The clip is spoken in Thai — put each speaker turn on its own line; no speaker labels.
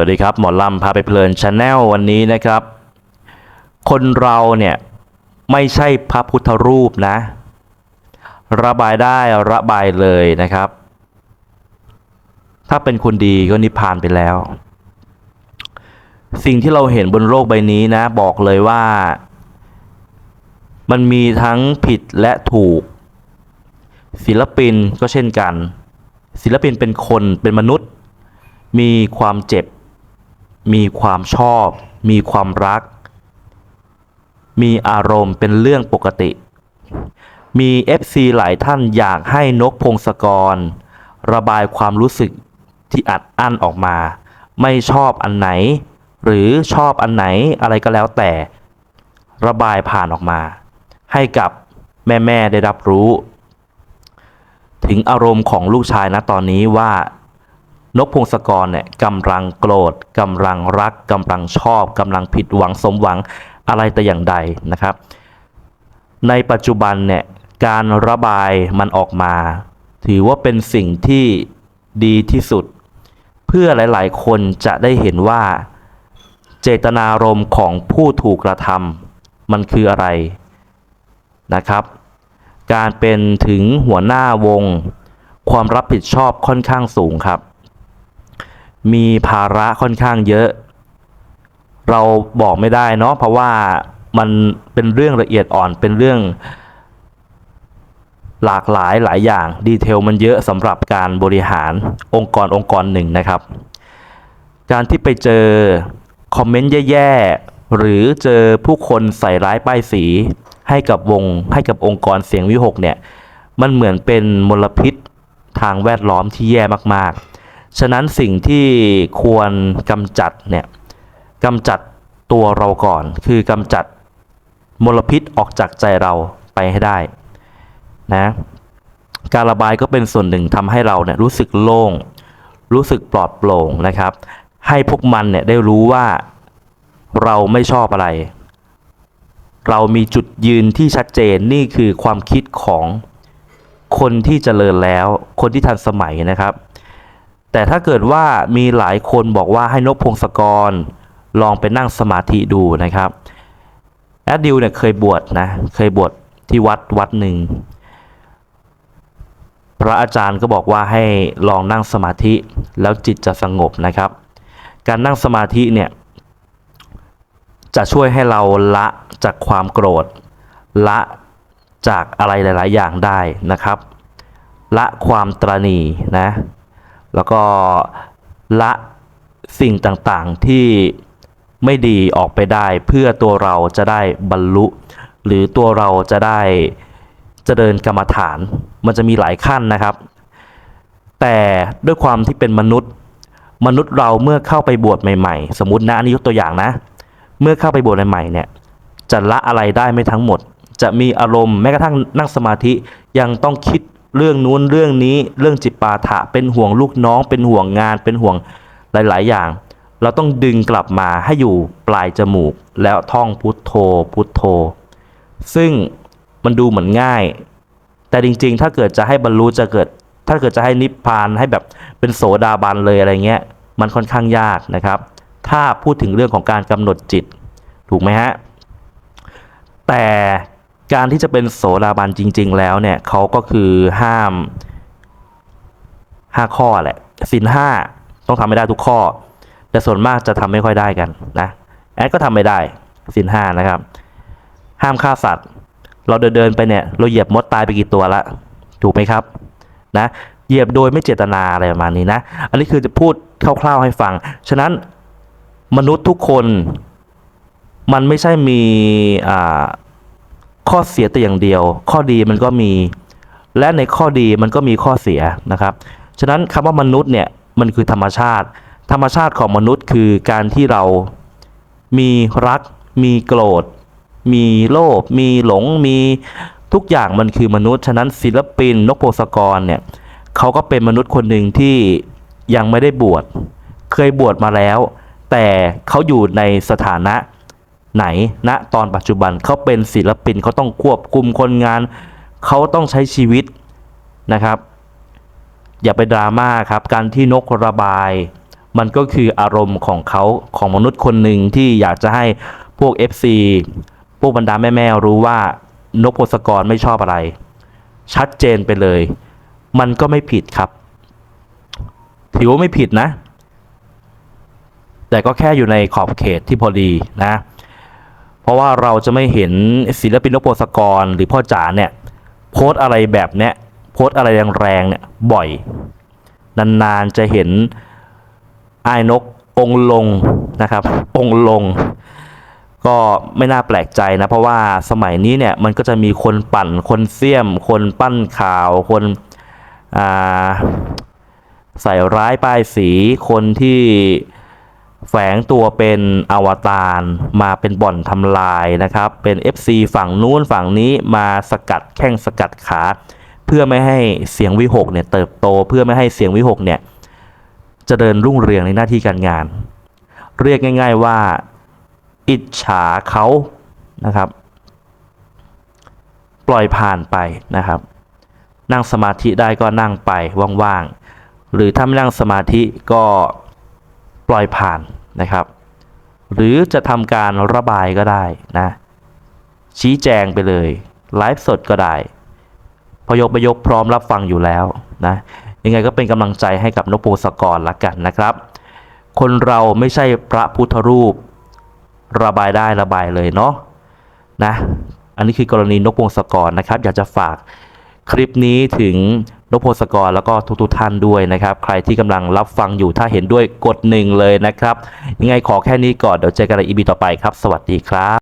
วัสดีครับ หมอลำพาไปเพลินชาแนลวันนี้นะครับ คนเราเนี่ยไม่ใช่พระพุทธรูปนะ ระบายได้ระบายเลยนะครับ ถ้าเป็นคนดีก็นิพพานไปแล้ว สิ่งที่เราเห็นบนโลกใบนี้นะ บอกเลยว่า มันมีทั้งผิดและถูก ศิลปินก็เช่นกัน ศิลปินเป็นคนเป็นมนุษย์มีความเจ็บ มีความชอบ มีความรัก มีอารมณ์เป็นเรื่องปกติ มี FC หลายท่านอยากให้นกพงศกร ระบายความรู้สึกที่อัดอั้นออกมา ไม่ชอบอันไหน หรือชอบอันไหนอะไรก็แล้วแต่ ระบายผ่านออกมา ให้กับแม่ ๆ ได้รับรู้ ถึงอารมณ์ของลูกชายนะตอนนี้ว่า นกพงศกรเนี่ยกำลังโกรธกำลังรักกำลังชอบกำลังผิดหวังสมหวังอะไรแต่อย่างใดนะครับ ในปัจจุบันเนี่ยการระบายมันออกมา ถือว่าเป็นสิ่งที่ดีที่สุด เพื่อหลาย ๆ คนจะได้เห็นว่า เจตนารมณ์ของผู้ถูกกระทำมันคืออะไรนะครับ การเป็นถึงหัวหน้าวง ความรับผิดชอบค่อนข้างสูงครับ มีภาระค่อนข้างเยอะ เราบอกไม่ได้เนาะเพราะว่ามันเป็นเรื่องละเอียดอ่อนเป็นเรื่อง หลากหลายหลายอย่างดีเทลมันเยอะสำหรับการบริหารองค์กรองค์กรหนึ่งนะครับ การที่ไปเจอคอมเมนต์แย่ๆ หรือเจอผู้คนใส่ร้ายป้ายสี ให้กับวงให้กับองค์กรเสียงวิหกเนี่ย มันเหมือนเป็นมลพิษทางแวดล้อมที่แย่มากๆ ฉะนั้นสิ่งที่ควรกำจัดเนี่ยกำจัดตัวเราก่อน คือกำจัดมลพิษออกจากใจเราไปให้ได้นะการระบายก็เป็นส่วนหนึ่งทำให้เราเนี่ยรู้สึกโล่ง รู้สึกปลอดโปร่งนะครับ ให้พวกมันเนี่ยได้รู้ว่าเราไม่ชอบอะไร เรามีจุดยืนที่ชัดเจนนี่คือความคิดของคนที่เจริญแล้ว คนที่ทันสมัยนะครับ แต่ถ้าเกิดว่ามีหลายคนบอกว่าให้นกพงศกร ลองไปนั่งสมาธิดูนะครับแอดดิวเนี่ยเคยบวชนะเคยบวชที่วัดวัดหนึ่งพระอาจารย์ก็บอกว่าให้ลองนั่งสมาธิแล้วจิตจะสงบนะครับ การนั่งสมาธิเนี่ยจะช่วยให้เราละจากความโกรธ ละจากอะไรหลาย ๆ อย่างได้นะครับ ละความตรณีนะ แล้วก็ละสิ่งต่างๆที่ไม่ดีออกไปได้เพื่อตัวเราจะได้บรรลุ หรือตัวเราจะได้เจริญกรรมฐาน มันจะมีหลายขั้นนะครับ แต่ด้วยความที่เป็นมนุษย์ มนุษย์เราเมื่อเข้าไปบวชใหม่ๆ สมมตินะอันนี้ยกตัวอย่างนะ เมื่อเข้าไปบวชใหม่ๆเนี่ยจะละอะไรได้ไม่ทั้งหมด จะมีอารมณ์แม้กระทั่งนั่งสมาธิยังต้องคิด เรื่องนู้นเรื่องนี้เรื่องจิปาถะเป็นห่วงลูกน้อง เป็นห่วงงานเป็นห่วงหลาย ๆ อย่าง เราต้องดึงกลับมาให้อยู่ปลายจมูก แล้วท่องพุทโธพุทโธ ซึ่งมันดูเหมือนง่าย แต่จริง ๆ ถ้าเกิดจะให้บรรลุจะเกิด ถ้าเกิดจะให้นิพพานให้แบบเป็นโสดาบันเลยอะไรเงี้ยมันค่อนข้างยากนะครับ ถ้าพูดถึงเรื่องของการกำหนดจิตถูกไหมฮะแต่ การที่จะเป็นโสดาบันจริง ๆ แล้วเนี่ยเขาก็คือห้ามห้าข้อแหละสินห้าต้องทำไม่ได้ทุกข้อ แต่ส่วนมากจะทำไม่ค่อยได้กันนะแอดก็ทำไม่ได้สินห้านะครับ ห้ามฆ่าสัตว์ เราเดินเดินๆไปเนี่ยเราเหยียบมดตายไปกี่ตัวละถูกไหมครับนะเหยียบโดยไม่เจตนาอะไรประมาณนี้นะ อันนี้คือจะพูดคร่าวๆให้ฟัง ฉะนั้นมนุษย์ทุกคนมันไม่ใช่มีอ่า ข้อเสียแต่อย่างเดียว ข้อดีมันก็มี และในข้อดีมันก็มีข้อเสียนะครับ ฉะนั้นคำว่ามนุษย์เนี่ยมันคือธรรมชาติ ธรรมชาติของมนุษย์คือการที่เรามีรัก มีโกรธ มีโลภมีหลงมีทุกอย่างมันคือมนุษย์ ฉะนั้นศิลปินนกโพศกรเนี่ยเขาก็เป็นมนุษย์คนหนึ่งที่ยังไม่ได้บวชเคยบวชมาแล้ว แต่เขาอยู่ในสถานะ ไหนณตอนปัจจุบันเขาเป็นศิลปินเขาต้องควบคุมคนงาน เขาต้องใช้ชีวิตนะครับ อย่าไปดราม่าครับการที่นกระบาย มันก็คืออารมณ์ของเขาของมนุษย์คนหนึ่งที่อยากจะให้พวก FC พวกบรรดาแม่ๆรู้ว่านกพศกรไม่ชอบอะไร ชัดเจนไปเลย มันก็ไม่ผิดครับถือว่าไม่ผิดนะ แต่ก็แค่อยู่ในขอบเขตที่พอดีนะ ราะว่าเราจะไม่เห็นศิลปินนกพงศกรหรือพ่อจ๋าเนี่ยโพสอะไรแบบเนี้ยโพสอะไรแรงๆเนี่ยบ่อย นานๆจะเห็นไอ้นกองลงนะครับ องลง ก็ไม่น่าแปลกใจนะ เพราะว่าสมัยนี้เนี่ยมันก็จะมีคนปั่นคนเสี่ยม คนปั้นข่าวคนใส่ร้ายป้ายสีคนที่ แฝงตัวเป็นอวตารมาเป็นบ่อนทำลายนะครับ เป็น FC ฝั่งนู้นฝั่งนี้มาสกัดแข้งสกัดขา เพื่อไม่ให้เสียงวิหกเนี่ยเติบโต เพื่อไม่ให้เสียงวิหกเนี่ยจะเจริญรุ่งเรืองในหน้าที่การงาน เรียกง่าย ๆว่า อิจฉาเขานะครับ ปล่อยผ่านไปนะครับ นั่งสมาธิได้ก็นั่งไปว่างๆหรือถ้าไม่นั่งสมาธิก็ปล่อยผ่าน นะครับ หรือจะทำการระบายก็ได้นะ ชี้แจงไปเลยไลฟ์สดก็ได้พยกไปยกพร้อมรับฟังอยู่แล้วนะยังไงก็เป็นกำลังใจให้กับนกโปสกรละกันนะครับ คนเราไม่ใช่พระพุทธรูป ระบายได้ระบายเลยเนาะนะอันนี้คือกรณีนกพงศกรนะครับ อยากจะฝากคลิปนี้ถึง นพสกรแล้วก็ทุกๆท่านด้วยนะครับ ใครที่กำลังรับฟังอยู่ถ้าเห็นด้วยกดหนึ่งเลยนะครับ ยังไงขอแค่นี้ก่อนเดี๋ยวเจอกันในอีพีต่อไปครับ สวัสดีครับ